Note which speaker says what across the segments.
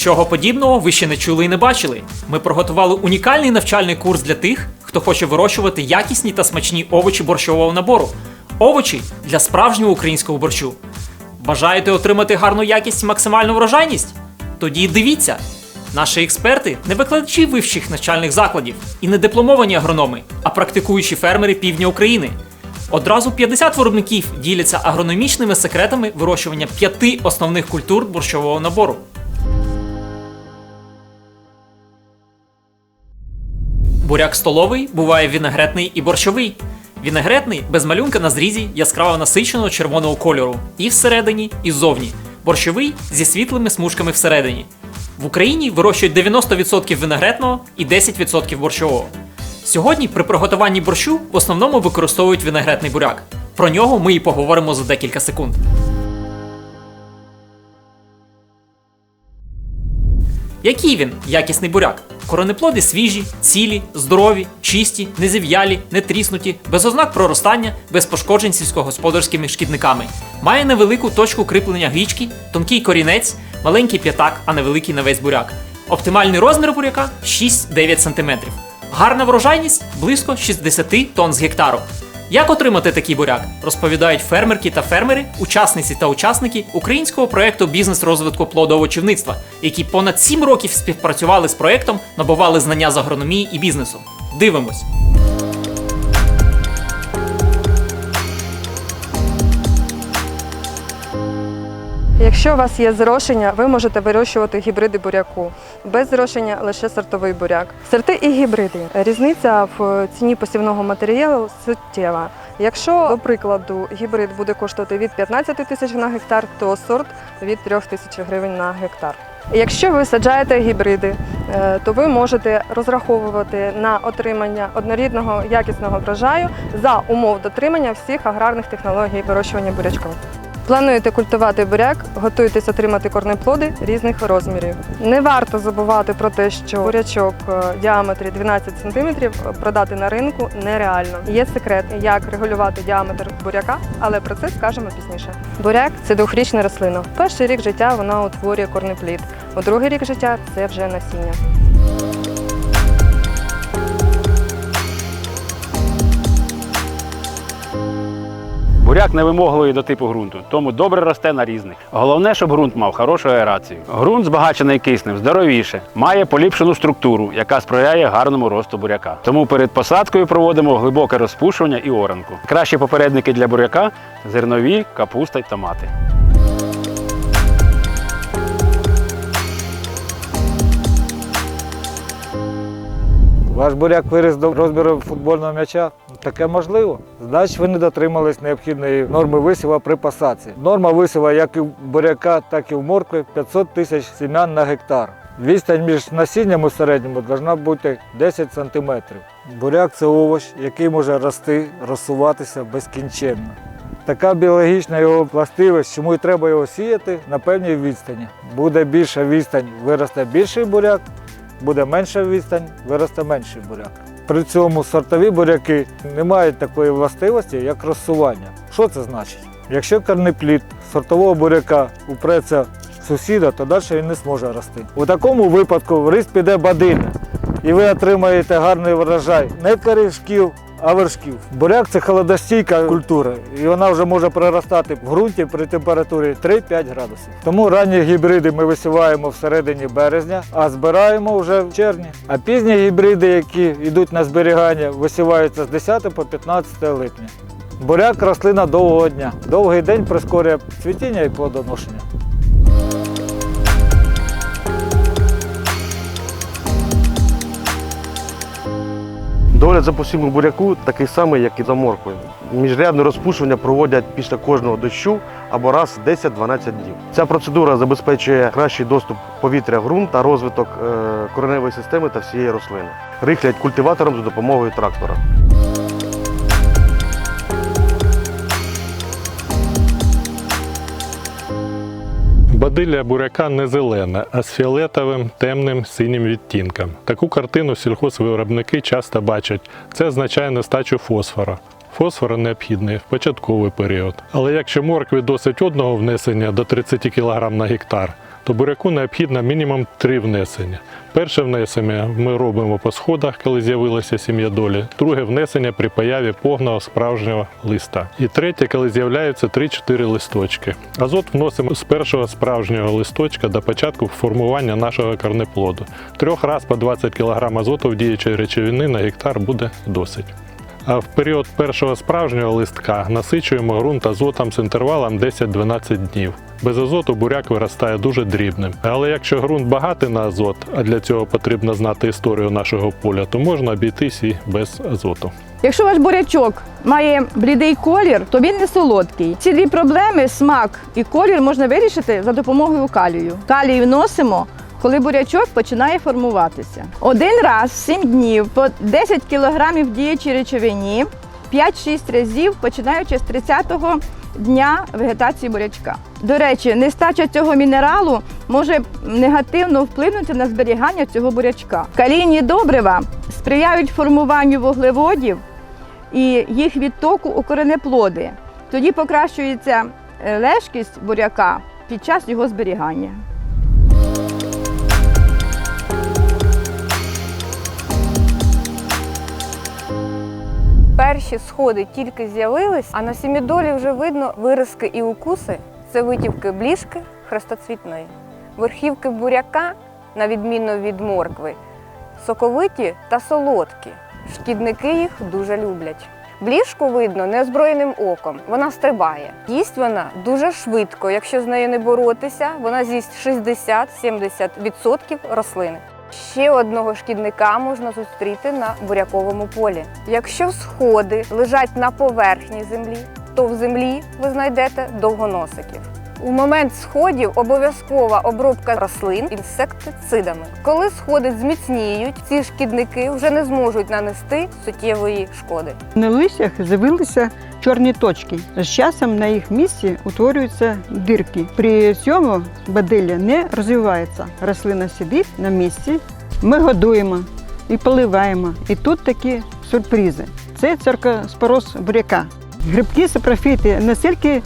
Speaker 1: Нічого подібного ви ще не чули і не бачили. Ми приготували унікальний навчальний курс для тих, хто хоче вирощувати якісні та смачні овочі борщового набору. Овочі для справжнього українського борщу. Бажаєте отримати гарну якість і максимальну врожайність? Тоді дивіться. Наші експерти не викладачі вищих навчальних закладів і не дипломовані агрономи, а практикуючі фермери півдня України. Одразу 50 виробників діляться агрономічними секретами вирощування п'яти основних культур борщового набору. Буряк столовий буває вінегретний і борщовий. Вінегретний без малюнка на зрізі яскраво насиченого червоного кольору і всередині, і ззовні. Борщовий зі світлими смужками всередині. В Україні вирощують 90% винегретного і 10% борщового. Сьогодні при приготуванні борщу в основному використовують вінегретний буряк. Про нього ми і поговоримо за декілька секунд. Який він якісний буряк? Коронеплоди свіжі, цілі, здорові, чисті, незів'ялі, не тріснуті, без ознак проростання, без пошкоджень сільськогосподарськими шкідниками. Має невелику точку кріплення грічки, тонкий корінець, маленький п'ятак, а не великий на весь буряк. Оптимальний розмір буряка 6-9 см. Гарна врожайність близько 60 тонн з гектару. Як отримати такий буряк, розповідають фермерки та фермери, учасниці та учасники українського проекту бізнес розвитку плодоовочівництва, які понад 7 років співпрацювали з проектом, набували знання з агрономії і бізнесу. Дивимось.
Speaker 2: Якщо у вас є зрошення, ви можете вирощувати гібриди буряку. Без зрошення лише сортовий буряк. Сорти і гібриди. Різниця в ціні посівного матеріалу суттєва. Якщо, до прикладу, гібрид буде коштувати від 15 тисяч на гектар, то сорт від 3 тисяч гривень на гектар. Якщо ви саджаєте гібриди, е, то ви можете розраховувати на отримання однорідного якісного врожаю за умов дотримання всіх аграрних технологій вирощування бурячком. Плануєте культувати буряк, готуєтесь отримати корнеплоди різних розмірів. Не варто забувати про те, що бурячок в діаметрі 12 см продати на ринку нереально. Є секрет, як регулювати діаметр буряка, але про це скажемо пізніше. Буряк це двохрічна рослина. Перший рік життя вона утворює корнеплід, у другий рік життя це вже насіння.
Speaker 3: Буряк невимогливий до типу ґрунту, тому добре росте на різних. Головне, щоб ґрунт мав хорошу аерацію. Ґрунт збагачений киснем, здоровіше, має поліпшену структуру, яка сприяє гарному росту буряка. Тому перед посадкою проводимо глибоке розпушування і оранку. Кращі попередники для буряка зернові, капуста й томати.
Speaker 4: Ваш буряк виріс до розміру футбольного м'яча. Таке можливо. Значить, ви не дотримались необхідної норми висіва при посадці. Норма висіва як і в буряка, так і в моркви 500 тисяч сім'ян на гектар. Відстань між насінням у середньому повинна бути 10 см. Буряк це овоч, який може рости, розсуватися безкінченно. Така біологічна його властивість, чому і треба його сіяти на певній відстані. Буде більша відстань, виросте більший буряк, буде менша відстань, виросте менший буряк. При цьому сортові буряки не мають такої властивості, як розсування. Що це значить? Якщо корнеплід сортового буряка упреться в сусіда, то далі він не зможе рости. У такому випадку в рис піде бадина і ви отримаєте гарний врожай не корешків, а вершків. Буряк це холодостійка культура, і вона вже може проростати в ґрунті при температурі 3-5 градусів. Тому ранні гібриди ми висіваємо в середині березня, а збираємо вже в червні. А пізні гібриди, які йдуть на зберігання, висіваються з 10 по 15 липня. Буряк рослина довгого дня. Довгий день прискорює цвітіння і плодоношення.
Speaker 5: Догляд за посівом буряку такий самий, як і за морквою. Міжрядне розпушування проводять після кожного дощу або раз 10-12 днів. Ця процедура забезпечує кращий доступ повітря в ґрунт та розвиток е, кореневої системи та всієї рослини. Рихлять культиватором за допомогою трактора.
Speaker 6: Бадилля буряка не зелена, а з фіолетовим темним синім відтінком. Таку картину сільхозвиробники часто бачать. Це означає нестачу фосфора. Фосфор необхідний в початковий період. Але якщо моркві досить одного внесення до 30 кг на гектар, то то буряку необхідно мінімум три внесення. Перше внесення ми робимо по сходах, коли з'явилася сім'я долі. Друге внесення при появі повного справжнього листа. І третє, коли з'являються 3-4 листочки. Азот вносимо з першого справжнього листочка до початку формування нашого корнеплоду. Трьох раз по 20 кг азоту в діючої речовини на гектар буде досить. А в період першого справжнього листка насичуємо ґрунт азотом з інтервалом 10-12 днів. Без азоту буряк виростає дуже дрібним. Але якщо ґрунт багатий на азот, а для цього потрібно знати історію нашого поля, то можна обійтись і без азоту.
Speaker 7: Якщо ваш бурячок має блідий колір, то він не солодкий. Ці дві проблеми смак і колір можна вирішити за допомогою калію. Калій вносимо, коли бурячок починає формуватися. Один раз в 7 днів по 10 кг діючій речовині 5-6 разів, починаючи з 30-го дня вегетації бурячка. До речі, нестача цього мінералу може негативно вплинути на зберігання цього бурячка. Калійні добрива сприяють формуванню вуглеводів і їх відтоку у коренеплоди. Тоді покращується е, лежкість буряка під час його зберігання.
Speaker 8: Перші сходи тільки з'явились, а на сімідолі вже видно виразки і укуси. Це витівки бліжки хрестоцвітної. Верхівки буряка, на відміну від моркви, соковиті та солодкі. Шкідники їх дуже люблять. Бліжку видно неозброєним оком. Вона стрибає. Їсть вона дуже швидко. Якщо з нею не боротися, вона з'їсть 60-70% рослини. Ще одного шкідника можна зустріти на буряковому полі. Якщо сходи лежать на поверхні землі, то в землі ви знайдете довгоносиків. У момент сходів обов'язкова обробка рослин інсектицидами. Коли сходи зміцніють, ці шкідники вже не зможуть нанести суттєвої шкоди.
Speaker 9: На листях з'явилися чорні точки. З часом на їх місці утворюються дирки. При цьому бадилля не розвивається. Рослина сидить на місці. Ми годуємо і поливаємо. І тут такі сюрпризи. Це циркоспороз буряка. Грибки сапрофіти настільки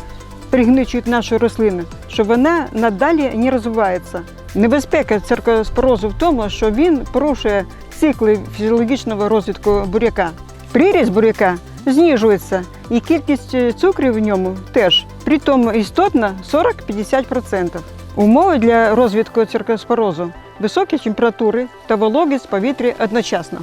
Speaker 9: пригничують нашу рослину, що вона надалі не розвивається. Небезпека циркоспорозу в тому, що він порушує цикли фізіологічного розвитку буряка. Приріст буряка знижується, і кількість е, цукрів в ньому теж. При тому істотно 40-50%. Умови для розвитку циркоспорозу високі температури та вологість повітря одночасно.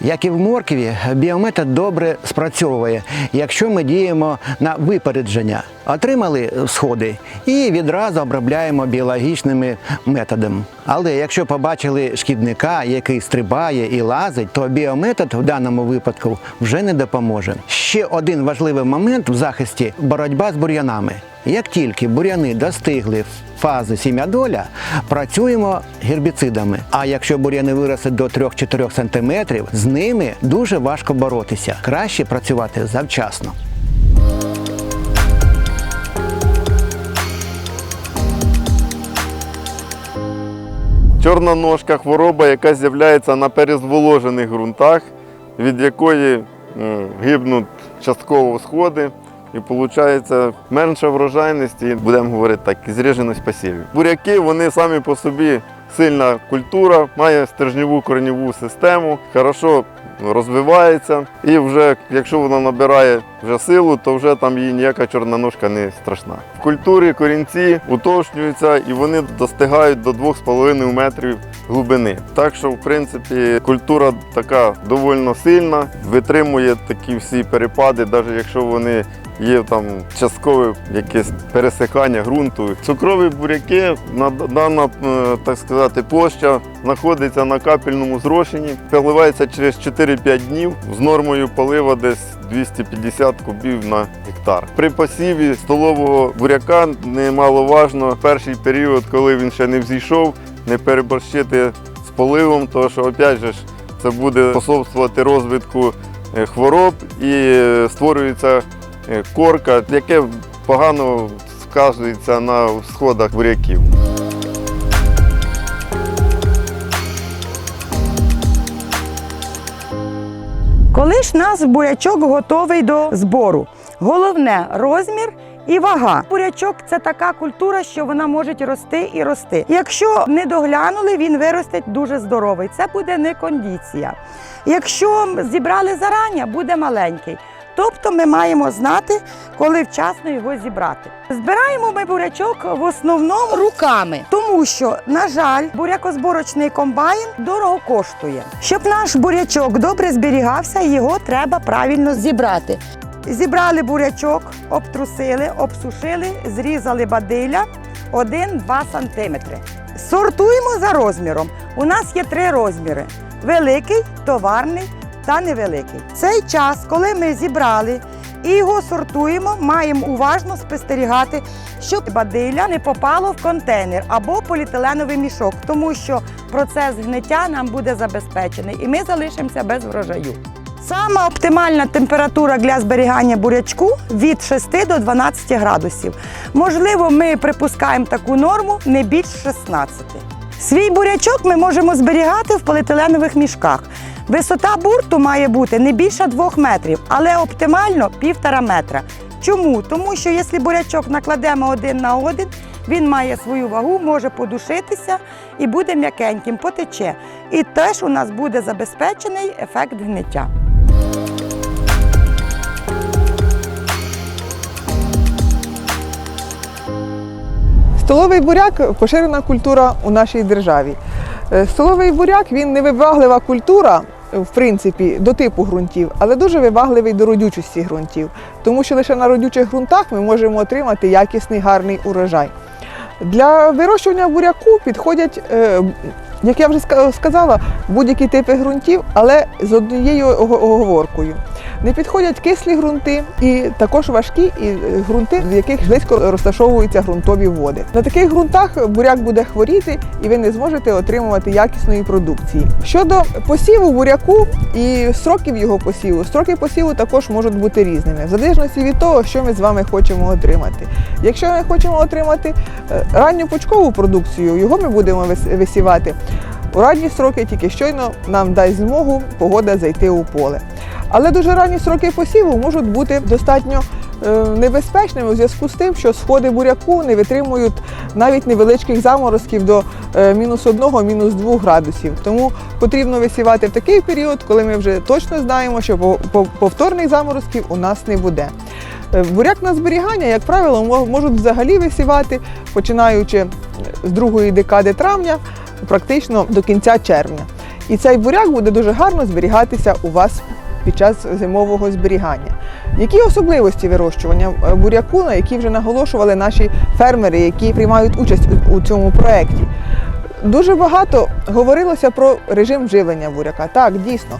Speaker 10: Як і в моркві, біометод добре спрацьовує, якщо ми діємо на випередження. Отримали сходи і відразу обробляємо біологічними методами. Але якщо побачили шкідника, який стрибає і лазить, то біометод в даному випадку вже не допоможе. Ще один важливий момент в захисті боротьба з бур'янами. Як тільки бур'яни достигли фази сім'ядоля, працюємо гербіцидами. А якщо бур'яни виросли до 3-4 см, з ними дуже важко боротися. Краще працювати завчасно.
Speaker 11: Чорна ножка хвороба, яка з'являється на перезволожених ґрунтах, від якої гибнуть частково сходи. І виходить менша врожайність, і будемо говорити так, зріженість посівів. Буряки вони самі по собі сильна культура, має стержневу кореневу систему, хорошо розвивається. І вже якщо вона набирає вже силу, то вже там їй ніяка чорна ножка не страшна. В культурі корінці уточнюються і вони достигають до 2,5 метрів глибини. Так що, в принципі, культура така доволі сильна, витримує такі всі перепади, навіть якщо вони є там часткове якесь пересихання ґрунту. Цукрові буряки, на- дана, е, так сказати, площа знаходиться на капельному зрошенні, поливається через 4-5 днів з нормою полива десь 250 кубів на гектар. При посіві столового буряка немаловажно перший період, коли він ще не взійшов, не переборщити з поливом, тому що опять же це буде способствувати розвитку е, хвороб і е, створюється корка, яке погано сказується на сходах буряків.
Speaker 12: Коли ж нас бурячок готовий до збору? Головне розмір і вага. Бурячок це така культура, що вона може рости і рости. Якщо не доглянули, він виросте дуже здоровий. Це буде не кондиція. Якщо зібрали зарання, буде маленький. Тобто ми маємо знати, коли вчасно його зібрати. Збираємо ми бурячок в основному руками, тому що, на жаль, бурякозборочний комбайн дорого коштує. Щоб наш бурячок добре зберігався, його треба правильно зібрати. Зібрали бурячок, обтрусили, обсушили, зрізали бадиля 1-2 см. Сортуємо за розміром. У нас є три розміри: великий, товарний та невеликий. Цей час, коли ми зібрали і його сортуємо, маємо уважно спостерігати, щоб бадилля не попало в контейнер або поліетиленовий мішок, тому що процес гниття нам буде забезпечений і ми залишимося без врожаю. Сама оптимальна температура для зберігання бурячку від 6 до 12 градусів. Можливо, ми припускаємо таку норму не більш 16. Свій бурячок ми можемо зберігати в поліетиленових мішках. Висота бурту має бути не більше 2 метрів, але оптимально 1,5 метра. Чому? Тому що якщо бурячок накладемо один на один, він має свою вагу, може подушитися і буде м'якеньким, потече. І теж у нас буде забезпечений ефект гниття.
Speaker 13: Столовий буряк поширена культура у нашій державі. Е, Столовий буряк він невибаглива культура, в принципі, до типу ґрунтів, але дуже вибагливий до родючості ґрунтів, тому що лише на родючих ґрунтах ми можемо отримати якісний гарний урожай. Для вирощування буряку підходять, е, як я вже сказала, будь-які типи ґрунтів, але з однією оговоркою. Не підходять кислі ґрунти і також важкі і е, ґрунти, в яких близько розташовуються ґрунтові води. На таких ґрунтах буряк буде хворіти і ви не зможете отримувати якісної продукції. Щодо посіву буряку і строків його посіву, строки посіву також можуть бути різними, в залежності від того, що ми з вами хочемо отримати. Якщо ми хочемо отримати е, ранню почкову продукцію, його ми будемо висівати. У ранні строки тільки щойно нам дасть змогу погода зайти у поле. Але дуже ранні строки посіву можуть бути достатньо е, небезпечними у зв'язку з тим, що сходи буряку не витримують навіть невеличких заморозків до е, мінус 1, мінус 2 градусів. Тому потрібно висівати в такий період, коли ми вже точно знаємо, що по- по- повторних заморозків у нас не буде. Е, Буряк на зберігання, як правило, можуть взагалі висівати, починаючи з другої декади травня, практично до кінця червня. І цей буряк буде дуже гарно зберігатися у вас під час зимового зберігання. Які особливості вирощування е, буряку, на які вже наголошували наші фермери, які приймають участь у- у цьому проєкті? Дуже багато говорилося про режим живлення буряка. Так, дійсно.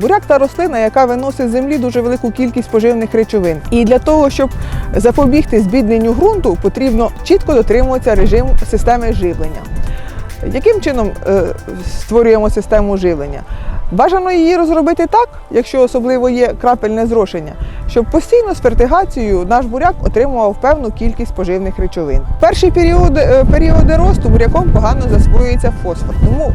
Speaker 13: Буряк та рослина, яка виносить з землі дуже велику кількість поживних речовин. І для того, щоб запобігти збідненню ґрунту, потрібно чітко дотримуватися режиму системи живлення. Яким чином е, створюємо систему живлення? Бажано її розробити так, якщо особливо є крапельне зрошення, щоб постійно з фертигацією наш буряк отримував певну кількість поживних речовин. Перші періоди, е, періоди росту буряком погано засвоюється фосфор, тому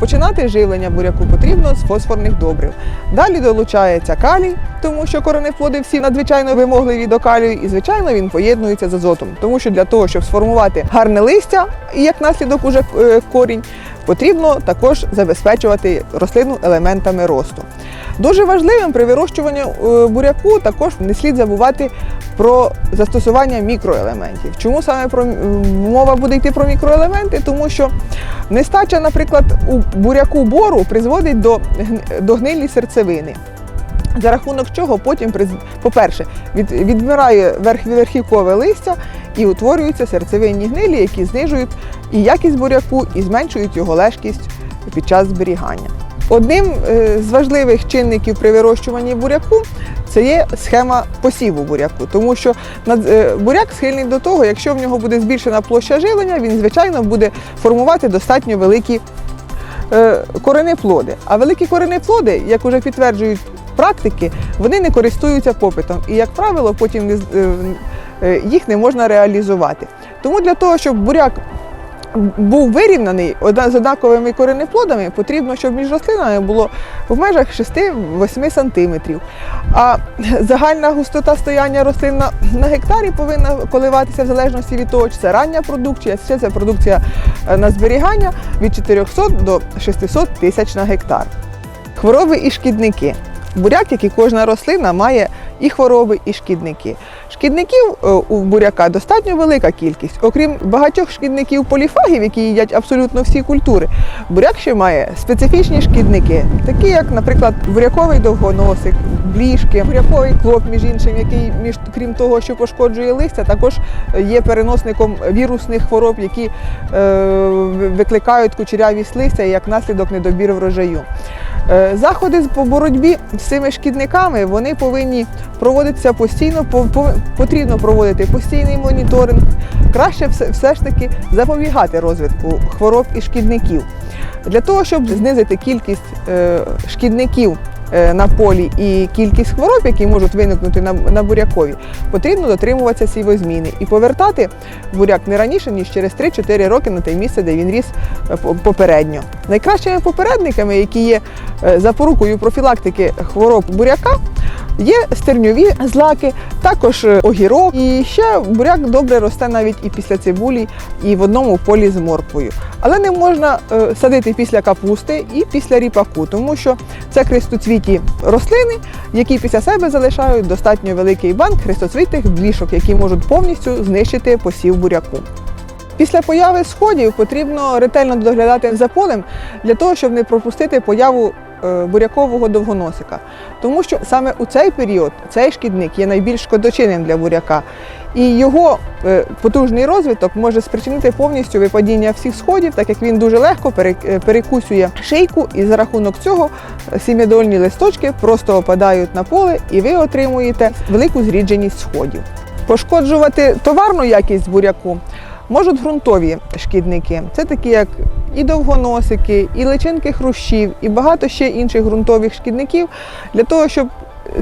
Speaker 13: починати живлення буряку потрібно з фосфорних добрив. Далі долучається калій, тому що коренеплоди всі надзвичайно вимогливі до калію, і звичайно він поєднується з азотом, тому що для того, щоб сформувати гарне листя і як наслідок уже е, корінь, потрібно також забезпечувати рослину елементами росту. Дуже важливим при вирощуванні е, буряку також не слід забувати про застосування мікроелементів. Чому саме про мова буде йти про мікроелементи? Тому що нестача, наприклад, у буряку бору призводить до, до гнилі серцевини. За рахунок чого потім, по-перше, від, відмирає верх, верхівкове листя і утворюються серцевинні гнилі, які знижують і якість буряку, і зменшують його лежкість під час зберігання. Одним е, з важливих чинників при вирощуванні буряку це є схема посіву буряку, тому що е, буряк схильний до того, якщо в нього буде збільшена площа живлення, він звичайно буде формувати достатньо великі е, коренеплоди. А великі коренеплоди, як вже підтверджують практики, вони не користуються попитом і, як правило, потім не їх не можна реалізувати. Тому для того, щоб буряк був вирівнаний з однаковими коренеплодами, потрібно, щоб між рослинами було в межах 6-8 см. А загальна густота стояння рослин на, на гектарі повинна коливатися в залежності від того, чи це рання продукція, чи це продукція е, на зберігання від 400 до 600 тисяч на гектар. Хвороби і шкідники. Буряк, як і кожна рослина, має і хвороби, і шкідники. Шкідників е, у буряка достатньо велика кількість. Окрім багатьох шкідників поліфагів, які їдять абсолютно всі культури, буряк ще має специфічні шкідники, такі як, наприклад, буряковий довгоносик, бліжки, буряковий клоп, між іншим, який, між крім того, що пошкоджує листя, також є переносником вірусних хвороб, які е, викликають кучерявість листя і як наслідок недобір врожаю. Е, Заходи по боротьбі з цими шкідниками вони повинні проводитися постійно, по- по- потрібно проводити постійний моніторинг. Краще все, ж таки запобігати розвитку хвороб і шкідників. Для того, щоб знизити кількість е, шкідників на полі і кількість хвороб, які можуть виникнути на, бурякові, потрібно дотримуватися сівозміни і повертати буряк не раніше, ніж через 3-4 роки на те місце, де він ріс е, по- попередньо. Найкращими попередниками, які є е, запорукою профілактики хвороб буряка, є стерньові злаки, також е, огірок. І ще буряк добре росте навіть і після цибулі, і в одному полі з морквою. Але не можна е, садити після капусти і після ріпаку, тому що це хрестоцвіті рослини, які після себе залишають достатньо великий банк хрестоцвітих блішок, які можуть повністю знищити посів буряку. Після появи сходів потрібно ретельно доглядати за полем для того, щоб не пропустити появу бурякового довгоносика. Тому що саме у цей період цей шкідник є найбільш шкодочинним для буряка. І його е, потужний розвиток може спричинити повністю випадіння всіх сходів, так як він дуже легко е, перекусює шийку, і за рахунок цього е, сім'ядольні листочки просто опадають на поле, і ви отримуєте велику зрідженість сходів. Пошкоджувати товарну якість буряку можуть ґрунтові шкідники. Це такі, як і довгоносики, і личинки хрущів, і багато ще інших ґрунтових шкідників. Для того, щоб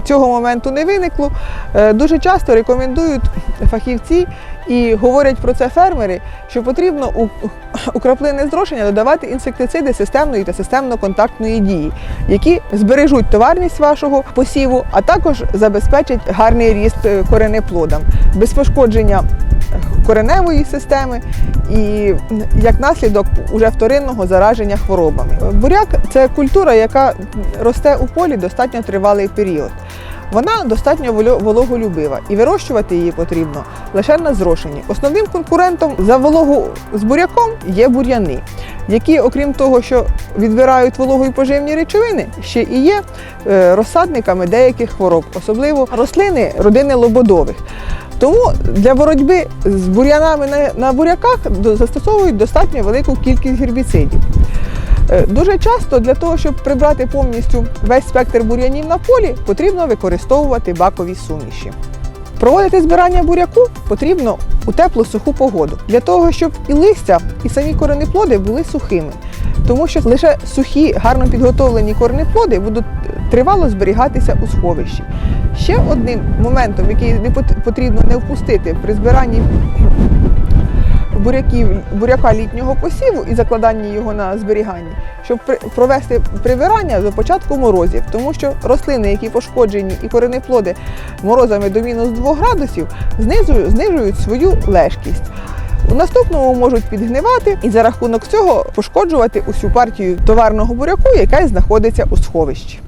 Speaker 13: цього моменту не виникло, е, дуже часто рекомендують фахівці і говорять про це фермери, що потрібно у, краплини зрошення додавати інсектициди системної та системно-контактної дії, які збережуть товарність вашого посіву, а також забезпечать гарний ріст е, коренеплодам без пошкодження кореневої системи і як наслідок уже вторинного зараження хворобами. Буряк це культура, яка росте у полі достатньо тривалий період. Вона достатньо вологолюбива і вирощувати її потрібно лише на зрошенні. Основним конкурентом за вологу з буряком є бур'яни, які, окрім того, що відбирають вологу і поживні речовини, ще і є е, розсадниками деяких хвороб, особливо рослини родини лободових. Тому для боротьби з бур'янами на, буряках застосовують достатньо велику кількість гербіцидів. Е, Дуже часто для того, щоб прибрати повністю весь спектр бур'янів на полі, потрібно використовувати бакові суміші. Проводити збирання буряку потрібно у теплу суху погоду для того, щоб і листя, і самі коренеплоди були сухими. Тому що лише сухі, гарно підготовлені коренеплоди будуть тривало зберігатися у сховищі. Ще одним моментом, який не пот- потрібно не впустити при збиранні буряків, буряка літнього посіву і закладанні його на зберігання, щоб провести прибирання до початку морозів, тому що рослини, які пошкоджені і коренеплоди морозами до мінус 2 градусів, знижують свою лежкість. У наступному можуть підгнивати і за рахунок цього пошкоджувати усю партію товарного буряку, яка знаходиться у сховищі.